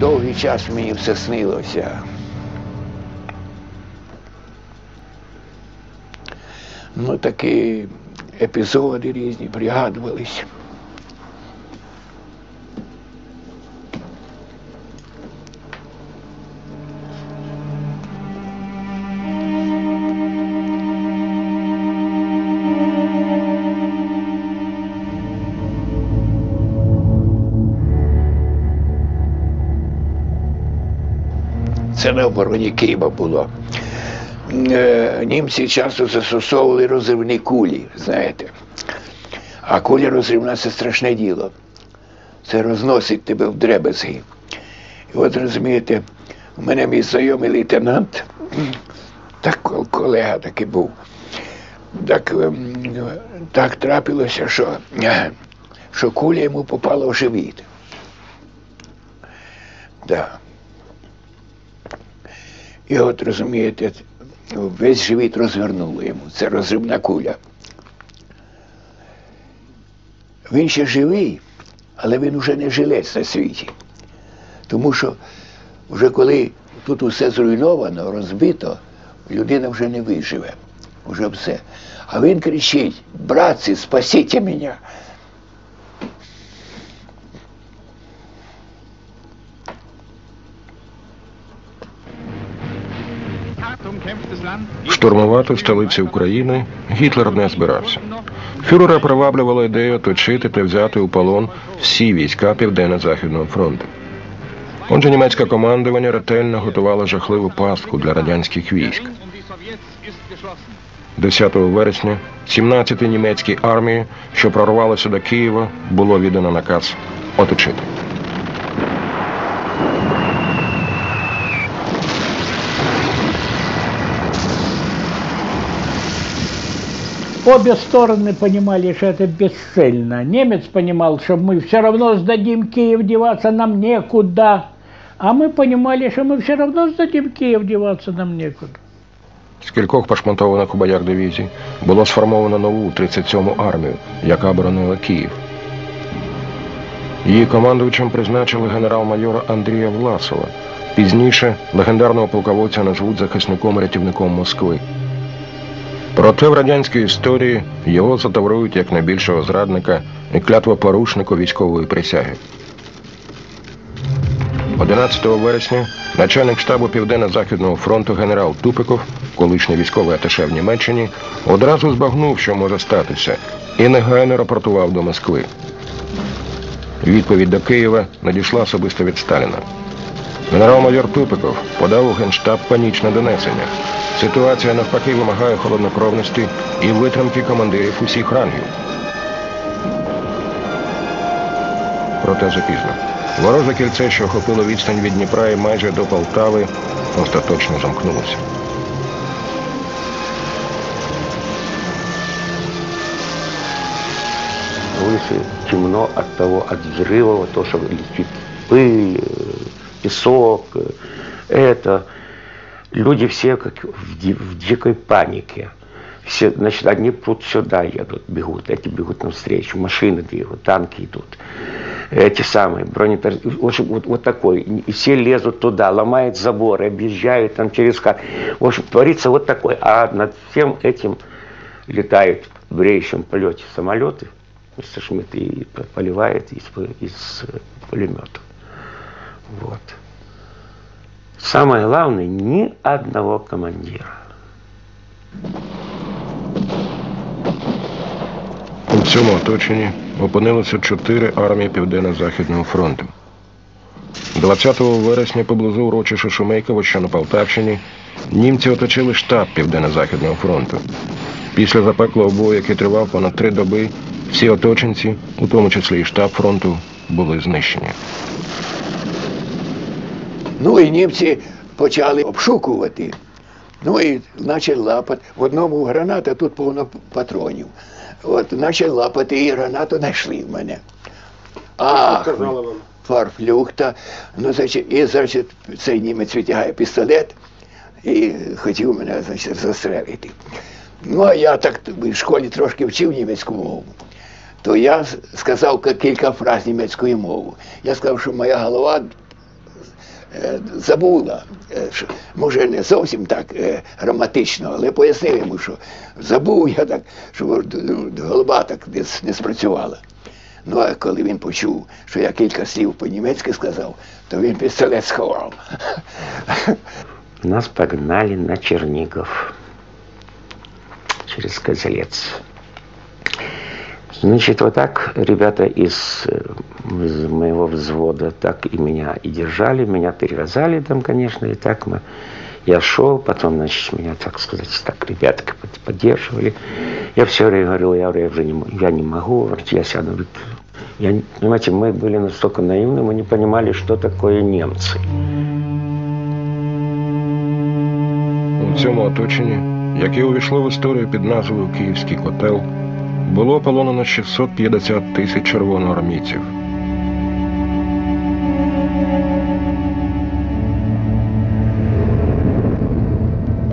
довгий час мені все снилося. Ну, такі епізоди різні пригадувались. Це на обороні Києва було. Е, Німці часто застосовували розривні кулі, знаєте. А куля розривна це страшне діло. Це розносить тебе в дребезги. І от розумієте, у мене мій знайомий лейтенант, так колега такий був. Так, ем, так трапилося, що, е, що куля йому попала в живіт. Да. І от розумієте, весь живіт розвернуло йому. Це розривна куля. Він ще живий, але він уже не жилець на світі. Тому що вже коли тут усе зруйновано, розбито, людина вже не виживе. Уже все. А він кричить: братці, спасіть мене. Штурмувати столиці України Гітлер не збирався. Фюрера приваблювала ідея оточити та взяти у полон всі війська Південно-Західного фронту. Отже, німецьке командування ретельно готувало жахливу пастку для радянських військ. 10 вересня 17-й німецькій армії, що прорвалося до Києва, було віддано наказ оточити. Обе стороны понимали, что это бесцельно. Немец понимал, что мы все равно сдадим Киев, деваться нам некуда. А мы понимали, что мы все равно сдадим Киев, деваться нам некуда. З кількох пошматованих у боях дивізій було сформовано нову 37-му армію, яка боронила Київ. Її командувачем призначили генерал-майора Андрія Власова. Пізніше легендарного полководця назвуть захисником-рятівником Москви. Проте в радянській історії його затаврують як найбільшого зрадника і клятвопорушнику військової присяги. 11 вересня начальник штабу Південно-Західного фронту генерал Тупиков, колишній військовий аташе в Німеччині, одразу збагнув, що може статися, і негайно рапортував до Москви. Відповідь до Києва надійшла особисто від Сталіна. Генерал-майор Тупиков подав у Генштаб панічне донесення. Ситуація навпаки вимагає холоднокровності і витримки командирів усіх рангів. Проте запізно. Вороже кільце, що охопило відстань від Дніпра і майже до Полтави, остаточно замкнулося. На улице темно от того, от взрыва, то, что летит пыль, э, Песок, э, это. Люди все как в, ди- в дикой панике. Все, значит, одни тут сюда едут, бегут, эти бегут навстречу, машины двигают, танки идут. Эти самые бронетор... В вот, вот такой. И все лезут туда, ломают заборы, объезжают там через. В общем, творится вот такой. А над всем этим летают в бреющем полете самолеты, мистер Шмидт, и поливает из, из э, пулеметов. Вот. Самое главное, ни одного командира. У цьому оточенні опинилися чотири армії Південно-Західного фронту. 20 вересня поблизу урочища Шумейково, що на Полтавщині, німці оточили штаб Південно-Західного фронту. Після запеклого бою, який тривав понад три доби, всі оточенці, у тому числі і штаб фронту, були знищені. Ну і німці почали обшукувати. Ну і почали лапати. В одному граната, тут повно патронів. От почали лапати і гранату знайшли в мене. А, фарфлюхта. Ну, значить, і, значить, цей німець витягає пістолет і хотів мене, значить, застрелити. Ну, а я так в школі трошки вчив німецьку мову. То я сказав кілька фраз німецькою мовою. Я сказав, що моя голова забула. Е, Може, не зовсім так е, граматично, але пояснив йому, що забув я так, що ну, голова так не, спрацювала. Ну, а коли він почув, що я кілька слів по-німецьки сказав, то він пістолет сховав. Нас погнали на Чернигов через Козелец. Значит, вот так ребята из, э, из моего взвода так и меня и держали, меня перевязали там, конечно, и так мы... Я шел, потом, значит, меня, так сказать, так ребята под- поддерживали. Я все время говорил, я, говорю, я уже не, м- я не могу, говорит, я сяду. Говорит, я, не- понимаете, мы были настолько наивны, мы не понимали, что такое немцы. У цьому оточенні, яке увійшло в історію під назвою Київський котел, було полонено 650 тисяч червоноармійців.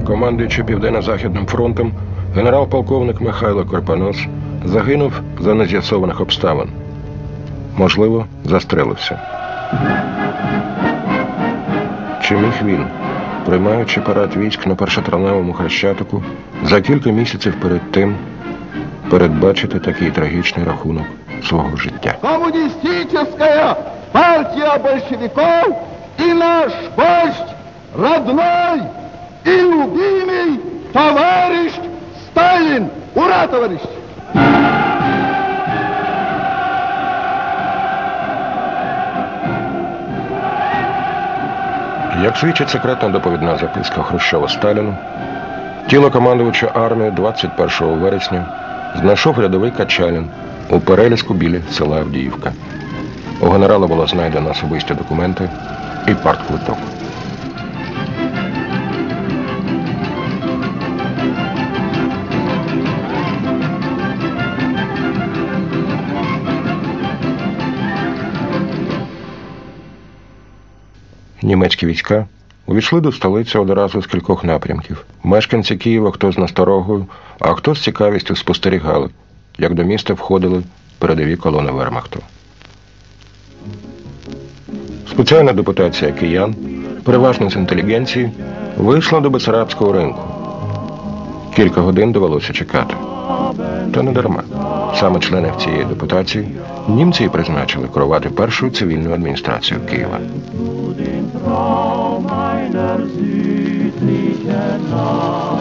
Командуючи Південно-Західним фронтом, генерал-полковник Михайло Корпанос загинув за нез'ясованих обставин. Можливо, застрелився. Чи міг він, приймаючи парад військ на першотравневому хрещатику, за кілька місяців перед тим передбачити такий трагічний рахунок свого життя? Коммунистическая партия большевиков и наш вождь, родной и любимый товарищ Сталин. Ура, товарищи! Як свідчить секретна доповідна записка Хрущова Сталіну, тіло командувача армії 21 вересня знайшов рядовий Качалін у переліску біля села Авдіївка. У генерала було знайдено особисті документи і партквиток. Німецькі війська увійшли до столиці одразу з кількох напрямків. Мешканці Києва хто з насторогою, а хто з цікавістю спостерігали, як до міста входили передові колони вермахту. Спеціальна депутація киян, переважно з інтелігенції, вийшла до Бесарабського ринку. Кілька годин довелося чекати. Та не дарма. Саме членів цієї депутації німці і призначили керувати першою цивільною адміністрацією Києва. Traum.